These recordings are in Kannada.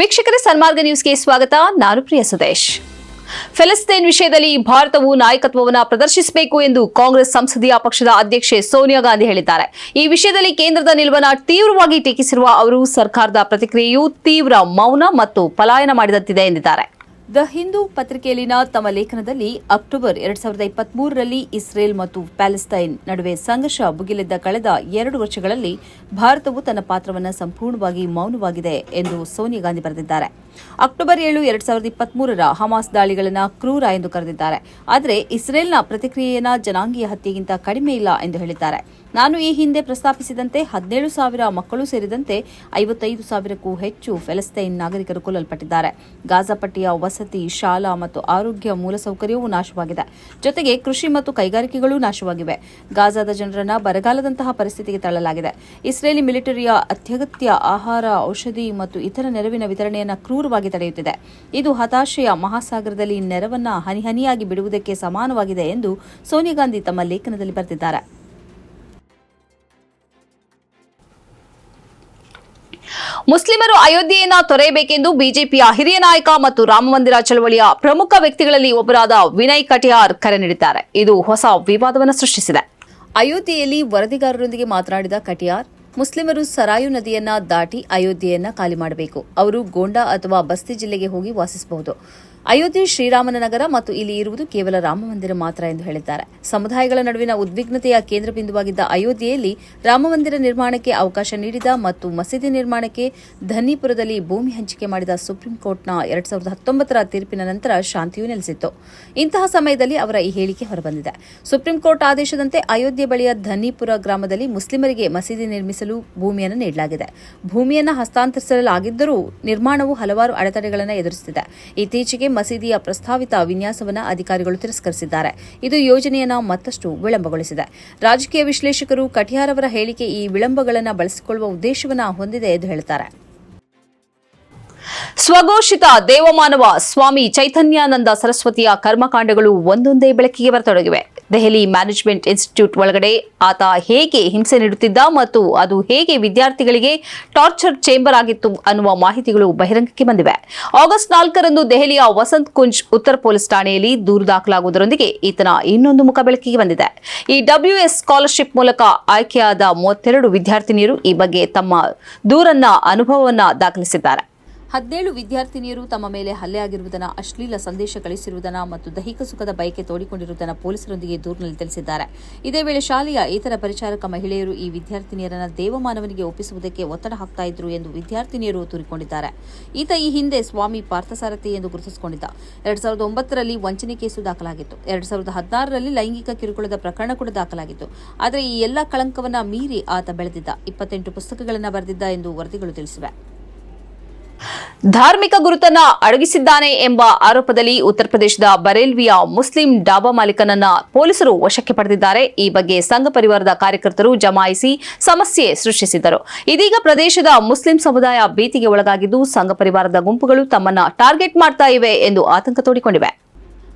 ವೀಕ್ಷಕರೇ, ಸನ್ಮಾರ್ಗ ನ್ಯೂಸ್ಗೆ ಸ್ವಾಗತ. ನಾನು ಪ್ರಿಯ ಸುದೇಶ್. ಫಲಸ್ತೀನ್ ವಿಷಯದಲ್ಲಿ ಭಾರತವು ನಾಯಕತ್ವವನ್ನು ಪ್ರದರ್ಶಿಸಬೇಕು ಎಂದು ಕಾಂಗ್ರೆಸ್ ಸಂಸದೀಯ ಪಕ್ಷದ ಅಧ್ಯಕ್ಷೆ ಸೋನಿಯಾ ಗಾಂಧಿ ಹೇಳಿದ್ದಾರೆ. ಈ ವಿಷಯದಲ್ಲಿ ಕೇಂದ್ರದ ನಿಲುವನ್ನು ತೀವ್ರವಾಗಿ ಟೀಕಿಸಿರುವ ಅವರು, ಸರ್ಕಾರದ ಪ್ರತಿಕ್ರಿಯೆಯು ತೀವ್ರ ಮೌನ ಮತ್ತು ಪಲಾಯನ ಮಾಡಿದಂತಿದೆ ಎಂದಿದ್ದಾರೆ. ದ ಹಿಂದೂ ಪತ್ರಿಕೆಯಲ್ಲಿನ ತಮ್ಮ ಲೇಖನದಲ್ಲಿ ಅಕ್ಟೋಬರ್ ಎರಡ್ ಸಾವಿರದ ಇಪ್ಪತ್ಮೂರರಲ್ಲಿ ಇಸ್ರೇಲ್ ಮತ್ತು ಪ್ಯಾಲೆಸ್ತೈನ್ ನಡುವೆ ಸಂಘರ್ಷ ಭುಗಿಲಿದ್ದ ಕಳೆದ ಎರಡು ವರ್ಷಗಳಲ್ಲಿ ಭಾರತವು ತನ್ನ ಪಾತ್ರವನ್ನು ಸಂಪೂರ್ಣವಾಗಿ ಮೌನವಾಗಿದೆ ಎಂದು ಸೋನಿಯಾ ಗಾಂಧಿ ಬರೆದಿದ್ದಾರೆ. ಅಕ್ಟೋಬರ್ ಏಳು ಎರಡ್ ಸಾವಿರದ ಇಪ್ಪತ್ಮೂರರ ಹಮಾಸ್ ದಾಳಿಗಳನ್ನು ಕ್ರೂರ ಎಂದು ಕರೆದಿದ್ದಾರೆ. ಆದರೆ ಇಸ್ರೇಲ್ನ ಪ್ರತಿಕ್ರಿಯೆಯನ್ನ ಜನಾಂಗೀಯ ಹತ್ಯೆಗಿಂತ ಕಡಿಮೆ ಇಲ್ಲ ಎಂದು ಹೇಳಿದ್ದಾರೆ. ನಾನು ಈ ಹಿಂದೆ ಪ್ರಸ್ತಾಪಿಸಿದಂತೆ ಹದಿನೇಳು ಸಾವಿರ ಮಕ್ಕಳು ಸೇರಿದಂತೆ ಐವತ್ತೈದು ಸಾವಿರಕ್ಕೂ ಹೆಚ್ಚು ಫೆಲಸ್ತೈನ್ ನಾಗರಿಕರು ಕೊಲ್ಲಲ್ಪಟ್ಟಿದ್ದಾರೆ. ಗಾಜಾ ಪಟ್ಟಿಯ ವಸತಿ, ಶಾಲಾ ಮತ್ತು ಆರೋಗ್ಯ ಮೂಲಸೌಕರ್ಯವೂ ನಾಶವಾಗಿದೆ. ಜೊತೆಗೆ ಕೃಷಿ ಮತ್ತು ಕೈಗಾರಿಕೆಗಳೂ ನಾಶವಾಗಿವೆ. ಗಾಜಾದ ಜನರನ್ನ ಬರಗಾಲದಂತಹ ಪರಿಸ್ಥಿತಿಗೆ ತಳ್ಳಲಾಗಿದೆ. ಇಸ್ರೇಲಿ ಮಿಲಿಟರಿಯ ಅತ್ಯಗತ್ಯ ಆಹಾರ, ಔಷಧಿ ಮತ್ತು ಇತರ ನೆರವಿನ ವಿತರಣೆಯನ್ನು ಕ್ರೂರವಾಗಿ ತಡೆಯುತ್ತಿದೆ. ಇದು ಹತಾಶೆಯ ಮಹಾಸಾಗರದಲ್ಲಿ ನೆರವನ್ನ ಹನಿಹನಿಯಾಗಿ ಬಿಡುವುದಕ್ಕೆ ಸಮಾನವಾಗಿದೆ ಎಂದು ಸೋನಿಯಾ ಗಾಂಧಿ ತಮ್ಮ ಲೇಖನದಲ್ಲಿ ಬರೆದಿದ್ದಾರೆ. ಮುಸ್ಲಿಮರು ಅಯೋಧ್ಯೆಯನ್ನ ತೊರೆಯಬೇಕೆಂದು ಬಿಜೆಪಿಯ ಹಿರಿಯ ನಾಯಕ ಮತ್ತು ರಾಮಮಂದಿರ ಚಳವಳಿಯ ಪ್ರಮುಖ ವ್ಯಕ್ತಿಗಳಲ್ಲಿ ಒಬ್ಬರಾದ ವಿನಯ್ ಕಟಿಯಾರ್ ಕರೆ ನೀಡಿದ್ದಾರೆ. ಇದು ಹೊಸ ವಿವಾದವನ್ನು ಸೃಷ್ಟಿಸಿದೆ. ಅಯೋಧ್ಯೆಯಲ್ಲಿ ವರದಿಗಾರರೊಂದಿಗೆ ಮಾತನಾಡಿದ ಕಟಿಯಾರ್ ಮುಸ್ಲಿಮರು ಸರಾಯು ನದಿಯನ್ನ ದಾಟಿ ಅಯೋಧ್ಯೆಯನ್ನ ಖಾಲಿ ಮಾಡಬೇಕು. ಅವರು ಗೋಂಡಾ ಅಥವಾ ಬಸ್ತಿ ಜಿಲ್ಲೆಗೆ ಹೋಗಿ ವಾಸಿಸಬಹುದು. ಅಯೋಧ್ಯೆ ಶ್ರೀರಾಮನ ನಗರ ಮತ್ತು ಇಲ್ಲಿ ಇರುವುದು ಕೇವಲ ರಾಮಮಂದಿರ ಮಾತ್ರ ಎಂದು ಹೇಳಿದ್ದಾರೆ. ಸಮುದಾಯಗಳ ನಡುವಿನ ಉದ್ವಿಗ್ನತೆಯ ಕೇಂದ್ರ ಬಿಂದುವಾಗಿದ್ದ ಅಯೋಧ್ಯೆಯಲ್ಲಿ ರಾಮಮಂದಿರ ನಿರ್ಮಾಣಕ್ಕೆ ಅವಕಾಶ ನೀಡಿದ ಮತ್ತು ಮಸೀದಿ ನಿರ್ಮಾಣಕ್ಕೆ ಧನ್ನಿಪುರದಲ್ಲಿ ಭೂಮಿ ಹಂಚಿಕೆ ಮಾಡಿದ ಸುಪ್ರೀಂ ಕೋರ್ಟ್ನ ಎರಡ್ ಸಾವಿರದ ಹತ್ತೊಂಬತ್ತರ ತೀರ್ಪಿನ ನಂತರ ಶಾಂತಿಯು ನೆಲೆಸಿತ್ತು. ಇಂತಹ ಸಮಯದಲ್ಲಿ ಅವರ ಈ ಹೇಳಿಕೆ ಹೊರಬಂದಿದೆ. ಸುಪ್ರೀಂ ಕೋರ್ಟ್ ಆದೇಶದಂತೆ ಅಯೋಧ್ಯೆ ಬಳಿಯ ಧನ್ನಿಪುರ ಗ್ರಾಮದಲ್ಲಿ ಮುಸ್ಲಿಮರಿಗೆ ಮಸೀದಿ ನಿರ್ಮಿಸಲು ಭೂಮಿಯನ್ನು ನೀಡಲಾಗಿದೆ. ಭೂಮಿಯನ್ನು ಹಸ್ತಾಂತರಿಸಲಾಗಿದ್ದರೂ ನಿರ್ಮಾಣವು ಹಲವಾರು ಅಡೆತಡೆಗಳನ್ನು ಎದುರಿಸುತ್ತಿದೆ. ಇತ್ತೀಚೆಗೆ ಮಸೀದಿಯ ಪ್ರಸ್ತಾವಿತ ವಿನ್ಯಾಸವನ್ನು ಅಧಿಕಾರಿಗಳು ತಿರಸ್ಕರಿಸಿದ್ದಾರೆ. ಇದು ಯೋಜನೆಯನ್ನು ಮತ್ತಷ್ಟು ವಿಳಂಬಗೊಳಿಸಿದೆ. ರಾಜಕೀಯ ವಿಶ್ಲೇಷಕರು ಕಟಿಯಾರ್ ಅವರ ಹೇಳಿಕೆ ಈ ವಿಳಂಬಗಳನ್ನು ಬಳಸಿಕೊಳ್ಳುವ ಉದ್ದೇಶವನ್ನು ಹೊಂದಿದೆ ಎಂದು ಹೇಳುತ್ತಾರೆ. ಸ್ವಘೋಷಿತ ದೇವಮಾನವ ಸ್ವಾಮಿ ಚೈತನ್ಯಾನಂದ ಸರಸ್ವತಿಯ ಕರ್ಮಕಾಂಡಗಳು ಒಂದೊಂದೇ ಬೆಳಕಿಗೆ ಬರತೊಡಗಿವೆ. ದೆಹಲಿ ಮ್ಯಾನೇಜ್ಮೆಂಟ್ ಇನ್ಸ್ಟಿಟ್ಯೂಟ್ ಒಳಗಡೆ ಆತ ಹೇಗೆ ಹಿಂಸೆ ನೀಡುತ್ತಿದ್ದ ಮತ್ತು ಅದು ಹೇಗೆ ವಿದ್ಯಾರ್ಥಿಗಳಿಗೆ ಟಾರ್ಚರ್ ಚೇಂಬರ್ ಆಗಿತ್ತು ಅನ್ನುವ ಮಾಹಿತಿಗಳು ಬಹಿರಂಗಕ್ಕೆ ಬಂದಿವೆ. ಆಗಸ್ಟ್ ನಾಲ್ಕರಂದು ದೆಹಲಿಯ ವಸಂತ್ ಕುಂಜ್ ಉತ್ತರ ಪೊಲೀಸ್ ಠಾಣೆಯಲ್ಲಿ ದೂರು ದಾಖಲಾಗುವುದರೊಂದಿಗೆ ಈತನ ಇನ್ನೊಂದು ಮುಖ ಬೆಳಕಿಗೆ ಬಂದಿದೆ. ಈ ಡಬ್ಲ್ಯೂಎಸ್ ಸ್ಕಾಲರ್ಶಿಪ್ ಮೂಲಕ ಆಯ್ಕೆಯಾದ ಮೂವತ್ತೆರಡು ವಿದ್ಯಾರ್ಥಿನಿಯರು ಈ ಬಗ್ಗೆ ತಮ್ಮ ದೂರನ್ನ, ಅನುಭವವನ್ನ ದಾಖಲಿಸಿದ್ದಾರೆ. ಹದಿನೇಳು ವಿದ್ಯಾರ್ಥಿನಿಯರು ತಮ್ಮ ಮೇಲೆ ಹಲ್ಲೆ ಆಗಿರುವುದನ್ನು, ಅಶ್ಲೀಲ ಸಂದೇಶ ಕಳಿಸಿರುವುದನ್ನು ಮತ್ತು ದೈಹಿಕ ಸುಖದ ಬಯಕೆ ತೋಡಿಕೊಂಡಿರುವುದನ್ನು ಪೊಲೀಸರೊಂದಿಗೆ ದೂರಿನಲ್ಲಿ ತಿಳಿಸಿದ್ದಾರೆ. ಇದೇ ವೇಳೆ ಶಾಲೆಯ ಇತರ ಪರಿಚಾರಕ ಮಹಿಳೆಯರು ಈ ವಿದ್ಯಾರ್ಥಿನಿಯರನ್ನು ದೇವಮಾನವನಿಗೆ ಒಪ್ಪಿಸುವುದಕ್ಕೆ ಒತ್ತಡ ಹಾಕ್ತಾ ಇದ್ರು ಎಂದು ವಿದ್ಯಾರ್ಥಿನಿಯರು ತೂರಿಕೊಂಡಿದ್ದಾರೆ ಈತ ಈ ಹಿಂದೆ ಸ್ವಾಮಿ ಪಾರ್ಥಸಾರಥಿ ಎಂದು ಗುರುತಿಸಿಕೊಂಡಿದ್ದ. ಎರಡ್ ಸಾವಿರದ ಒಂಬತ್ತರಲ್ಲಿ ವಂಚನೆ ಕೇಸು ದಾಖಲಾಗಿತ್ತು. ಎರಡ್ ಸಾವಿರದ ಹದಿನಾರರಲ್ಲಿ ಲೈಂಗಿಕ ಕಿರುಕುಳದ ಪ್ರಕರಣ ಕೂಡ ದಾಖಲಾಗಿತ್ತು. ಆದರೆ ಈ ಎಲ್ಲ ಕಳಂಕವನ್ನ ಮೀರಿ ಆತ ಬೆಳೆದಿದ್ದ. ಇಪ್ಪತ್ತೆಂಟು ಪುಸ್ತಕಗಳನ್ನು ಬರೆದಿದ್ದ ಎಂದು ವರದಿಗಳು ತಿಳಿಸಿವೆ. ಧಾರ್ಮಿಕ ಗುರುತನ್ನ ಅಡಗಿಸಿದ್ದಾನೆ ಎಂಬ ಆರೋಪದಲ್ಲಿ ಉತ್ತರ ಪ್ರದೇಶದ ಬರೇಲ್ವಿಯ ಮುಸ್ಲಿಂ ಡಾಬಾ ಮಾಲೀಕನನ್ನ ಪೊಲೀಸರು ವಶಕ್ಕೆ ಪಡೆದಿದ್ದಾರೆ. ಈ ಬಗ್ಗೆ ಸಂಘ ಪರಿವಾರದ ಕಾರ್ಯಕರ್ತರು ಜಮಾಯಿಸಿ ಸಮಸ್ಯೆ ಸೃಷ್ಟಿಸಿದ್ದರು. ಇದೀಗ ಪ್ರದೇಶದ ಮುಸ್ಲಿಂ ಸಮುದಾಯ ಭೀತಿಗೆ ಒಳಗಾಗಿದ್ದು, ಸಂಘ ಪರಿವಾರದ ಗುಂಪುಗಳು ತಮ್ಮನ್ನ ಟಾರ್ಗೆಟ್ ಮಾಡ್ತಾ ಇವೆ ಎಂದು ಆತಂಕ ತೋಡಿಕೊಂಡಿವೆ.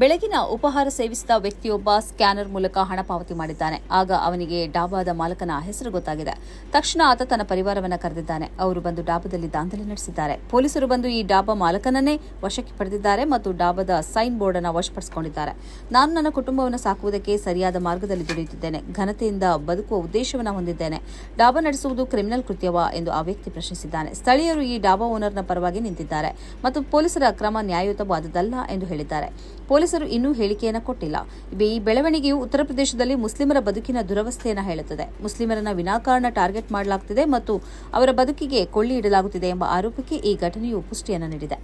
ಬೆಳಗಿನ ಉಪಹಾರ ಸೇವಿಸಿದ ವ್ಯಕ್ತಿಯೊಬ್ಬ ಸ್ಕ್ಯಾನರ್ ಮೂಲಕ ಹಣ ಪಾವತಿ ಮಾಡಿದ್ದಾನೆ. ಆಗ ಅವನಿಗೆ ಡಾಬಾದ ಮಾಲಕನ ಹೆಸರು ಗೊತ್ತಾಗಿದೆ. ತಕ್ಷಣ ಆತ ತನ್ನ ಪರಿವಾರವನ್ನ ಕರೆದಿದ್ದಾನೆ. ಅವರು ಬಂದು ಡಾಬಾದಲ್ಲಿ ದಾಂಧಲೆ ನಡೆಸಿದ್ದಾರೆ. ಪೊಲೀಸರು ಬಂದು ಈ ಡಾಬಾ ಮಾಲಕನನ್ನೇ ವಶಕ್ಕೆ ಪಡೆದಿದ್ದಾರೆ ಮತ್ತು ಡಾಬಾದ ಸೈನ್ ಬೋರ್ಡ್ ಅನ್ನು ವಶಪಡಿಸಿಕೊಂಡಿದ್ದಾರೆ. ನಾನು ನನ್ನ ಕುಟುಂಬವನ್ನು ಸಾಕುವುದಕ್ಕೆ ಸರಿಯಾದ ಮಾರ್ಗದಲ್ಲಿ ದುಡಿಯುತ್ತಿದ್ದೇನೆ. ಘನತೆಯಿಂದ ಬದುಕುವ ಉದ್ದೇಶವನ್ನು ಹೊಂದಿದ್ದೇನೆ. ಡಾಬಾ ನಡೆಸುವುದು ಕ್ರಿಮಿನಲ್ ಕೃತ್ಯವಾ ಎಂದು ಆ ವ್ಯಕ್ತಿ ಪ್ರಶ್ನಿಸಿದ್ದಾನೆ. ಸ್ಥಳೀಯರು ಈ ಡಾಬಾ ಓನರ್ನ ಪರವಾಗಿ ನಿಂತಿದ್ದಾರೆ ಮತ್ತು ಪೊಲೀಸರ ಕ್ರಮ ನ್ಯಾಯಯುತವಾದದಲ್ಲ ಎಂದು ಹೇಳಿದ್ದಾರೆ. ಪೊಲೀಸರು ಇನ್ನೂ ಹೇಳಿಕೆಯನ್ನು ಕೊಟ್ಟಿಲ್ಲ. ಈ ಬೆಳವಣಿಗೆಯು ಉತ್ತರ ಪ್ರದೇಶದಲ್ಲಿ ಮುಸ್ಲಿಮರ ಬದುಕಿನ ದುರವಸ್ಥೆಯನ್ನು ಹೇಳುತ್ತದೆ. ಮುಸ್ಲಿಮರನ್ನ ವಿನಾಕಾರಣ ಟಾರ್ಗೆಟ್ ಮಾಡಲಾಗುತ್ತಿದೆ ಮತ್ತು ಅವರ ಬದುಕಿಗೆ ಕೊಳ್ಳಿ ಇಡಲಾಗುತ್ತಿದೆ ಎಂಬ ಆರೋಪಕ್ಕೆ ಈ ಘಟನೆಯು ಪುಷ್ಟಿಯನ್ನು ನೀಡಿದೆ.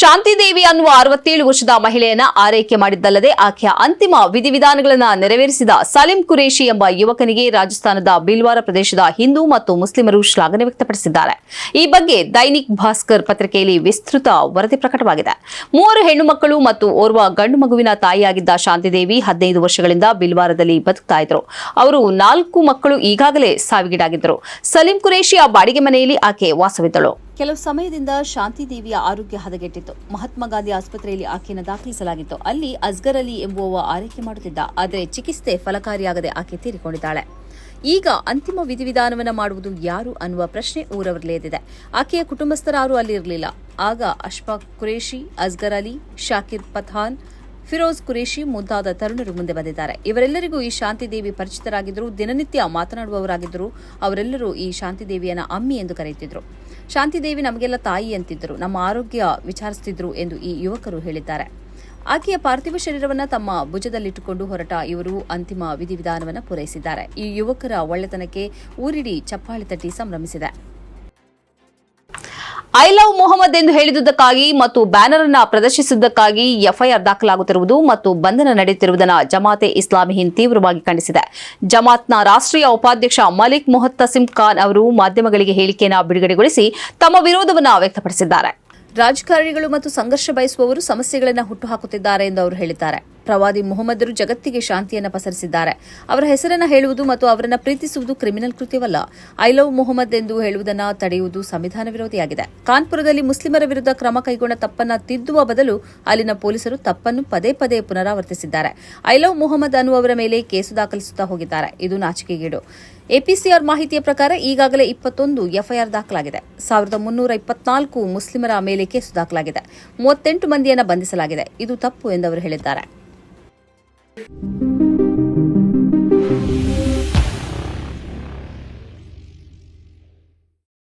ಶಾಂತಿದೇವಿ ಅನ್ನುವ ಅರವತ್ತೇಳು ವರ್ಷದ ಮಹಿಳೆಯನ್ನ ಆರೈಕೆ ಮಾಡಿದ್ದಲ್ಲದೆ ಆಕೆಯ ಅಂತಿಮ ವಿಧಿವಿಧಾನಗಳನ್ನು ನೆರವೇರಿಸಿದ ಸಲೀಂ ಕುರೇಶಿ ಎಂಬ ಯುವಕನಿಗೆ ರಾಜಸ್ಥಾನದ ಬಿಲ್ವಾರ ಪ್ರದೇಶದ ಹಿಂದೂ ಮತ್ತು ಮುಸ್ಲಿಮರು ಶ್ಲಾಘನೆ ವ್ಯಕ್ತಪಡಿಸಿದ್ದಾರೆ. ಈ ಬಗ್ಗೆ ದೈನಿಕ್ ಭಾಸ್ಕರ್ ಪತ್ರಿಕೆಯಲ್ಲಿ ವಿಸ್ತೃತ ವರದಿ ಪ್ರಕಟವಾಗಿದೆ. ಮೂವರು ಹೆಣ್ಣು ಮಕ್ಕಳು ಮತ್ತು ಓರ್ವ ಗಂಡು ಮಗುವಿನ ತಾಯಿಯಾಗಿದ್ದ ಶಾಂತಿದೇವಿ ಹದಿನೈದು ವರ್ಷಗಳಿಂದ ಬಿಲ್ವಾರದಲ್ಲಿ ಬದುಕ್ತಾ ಇದ್ರು ಅವರು ನಾಲ್ಕು ಮಕ್ಕಳು ಈಗಾಗಲೇ ಸಾವಿಗೀಡಾಗಿದ್ದರು. ಸಲೀಂ ಆ ಬಾಡಿಗೆ ಮನೆಯಲ್ಲಿ ಆಕೆ ವಾಸವಿದ್ದಳು. ಕೆಲವು ಸಮಯದಿಂದ ಶಾಂತಿ ದೇವಿಯ ಆರೋಗ್ಯ ಹದಗೆಟ್ಟಿತ್ತು. ಮಹಾತ್ಮ ಗಾಂಧಿ ಆಸ್ಪತ್ರೆಯಲ್ಲಿ ಆಕೆಯನ್ನು ದಾಖಲಿಸಲಾಗಿತ್ತು. ಅಲ್ಲಿ ಅಸ್ಗರ್ ಅಲಿ ಎಂಬುವವ ಆರೈಕೆ ಮಾಡುತ್ತಿದ್ದ, ಆದರೆ ಚಿಕಿತ್ಸೆ ಫಲಕಾರಿಯಾಗದೆ ಆಕೆ ತೀರಿಕೊಂಡಿದ್ದಾಳೆ. ಈಗ ಅಂತಿಮ ವಿಧಿವಿಧಾನವನ್ನು ಮಾಡುವುದು ಯಾರು ಅನ್ನುವ ಪ್ರಶ್ನೆ ಊರವರಲ್ಲಿ ಎದ್ದಿದೆ ಆಕೆಯ ಕುಟುಂಬಸ್ಥರಾರೂ ಅಲ್ಲಿ ಇರಲಿಲ್ಲ ಆಗ ಅಶ್ಫಾಕ್ ಕುರೇಶಿ ಅಸ್ಗರ್ ಅಲಿ, ಶಾಕಿರ್ ಪಥಾನ್ ಫಿರೋಜ್ ಕುರೇಶಿ ಮುಂತಾದ ತರುಣರು ಮುಂದೆ ಬಂದಿದ್ದಾರೆ. ಇವರೆಲ್ಲರಿಗೂ ಈ ಶಾಂತಿದೇವಿ ಪರಿಚಿತರಾಗಿದ್ದರು. ದಿನನಿತ್ಯ ಮಾತನಾಡುವವರಾಗಿದ್ದರು. ಅವರೆಲ್ಲರೂ ಈ ಶಾಂತಿದೇವಿಯನ್ನ ಅಮ್ಮಿ ಎಂದು ಕರೆಯುತ್ತಿದ್ದರು. ಶಾಂತಿದೇವಿ ನಮಗೆಲ್ಲ ತಾಯಿ ಅಂತಿದ್ದರು. ನಮ್ಮ ಆರೋಗ್ಯ ವಿಚಾರಿಸುತ್ತಿದ್ದರು ಎಂದು ಈ ಯುವಕರು ಹೇಳಿದ್ದಾರೆ. ಆಕೆಯ ಪಾರ್ಥಿವ ಶರೀರವನ್ನು ತಮ್ಮ ಭುಜದಲ್ಲಿಟ್ಟುಕೊಂಡು ಹೊರಟ ಇವರು ಅಂತಿಮ ವಿಧಿವಿಧಾನವನ್ನು ಪೂರೈಸಿದ್ದಾರೆ. ಈ ಯುವಕರ ಒಳ್ಳೆತನಕ್ಕೆ ಊರಿಡಿ ಚಪ್ಪಾಳೆ ತಟ್ಟಿ ಸಂಭ್ರಮಿಸಿದೆ. ಐ ಲವ್ ಮೊಹಮ್ಮದ್ ಎಂದು ಹೇಳಿದುದಕ್ಕಾಗಿ ಮತ್ತು ಬ್ಯಾನರ್ ಅನ್ನ ಪ್ರದರ್ಶಿಸಿದ್ದಕ್ಕಾಗಿ ಎಫ್ಐಆರ್ ದಾಖಲಾಗುತ್ತಿರುವುದು ಮತ್ತು ಬಂಧನ ನಡೆಯುತ್ತಿರುವುದನ್ನು ಜಮಾತೆ ಇಸ್ಲಾಮಿ ಹಿಂದ್ ತೀವ್ರವಾಗಿ ಖಂಡಿಸಿದೆ. ಜಮಾತ್ನ ರಾಷ್ಟ್ರೀಯ ಉಪಾಧ್ಯಕ್ಷ ಮಲಿಕ್ ಮೊಹತ್ತಸಿಂ ಖಾನ್ ಅವರು ಮಾಧ್ಯಮಗಳಿಗೆ ಹೇಳಿಕೆಯನ್ನು ಬಿಡುಗಡೆಗೊಳಿಸಿ ತಮ್ಮ ವಿರೋಧವನ್ನು ವ್ಯಕ್ತಪಡಿಸಿದ್ದಾರೆ. ರಾಜಕಾರಣಿಗಳು ಮತ್ತು ಸಂಘರ್ಷ ಬಯಸುವವರು ಸಮಸ್ಯೆಗಳನ್ನು ಹುಟ್ಟುಹಾಕುತ್ತಿದ್ದಾರೆ ಎಂದು ಅವರು ಹೇಳಿದ್ದಾರೆ. ಪ್ರವಾದಿ ಮೊಹಮ್ಮದರು ಜಗತ್ತಿಗೆ ಶಾಂತಿಯನ್ನು ಪಸರಿಸಿದ್ದಾರೆ. ಅವರ ಹೆಸರನ್ನು ಹೇಳುವುದು ಮತ್ತು ಅವರನ್ನು ಪ್ರೀತಿಸುವುದು ಕ್ರಿಮಿನಲ್ ಕೃತ್ಯವಲ್ಲ. ಐ ಲವ್ ಮೊಹಮ್ಮದ್ ಎಂದು ಹೇಳುವುದನ್ನು ತಡೆಯುವುದು ಸಂವಿಧಾನ ವಿರೋಧಿಯಾಗಿದೆ. ಕಾನ್ಪುರದಲ್ಲಿ ಮುಸ್ಲಿಮರ ವಿರುದ್ಧ ಕ್ರಮ ಕೈಗೊಂಡ ತಪ್ಪನ್ನು ತಿದ್ದುವ ಬದಲು ಅಲ್ಲಿನ ಪೊಲೀಸರು ತಪ್ಪನ್ನು ಪದೇ ಪದೇ ಪುನರಾವರ್ತಿಸಿದ್ದಾರೆ. ಐ ಲವ್ ಮೊಹಮ್ಮದ್ ಅನ್ನುವರ ಮೇಲೆ ಕೇಸು ದಾಖಲಿಸುತ್ತಾ ಹೋಗಿದ್ದಾರೆ. ಇದು ನಾಚಿಕೆಗೇಡು. ಎಪಿಸಿಆರ್ ಮಾಹಿತಿಯ ಪ್ರಕಾರ ಈಗಾಗಲೇ ಇಪ್ಪತ್ತೊಂದು ಎಫ್ಐಆರ್ ದಾಖಲಾಗಿದೆ. ಸಾವಿರದ ಮುನ್ನೂರ ಇಪ್ಪತ್ನಾಲ್ಕು ಮುಸ್ಲಿಮರ ಮೇಲೆ ಕೇಸು ದಾಖಲಾಗಿದೆ. ಮೂವತ್ತೆಂಟು ಮಂದಿಯನ್ನು ಬಂಧಿಸಲಾಗಿದೆ. ಇದು ತಪ್ಪು ಎಂದು ಅವರು ಹೇಳಿದ್ದಾರೆ. Thank you.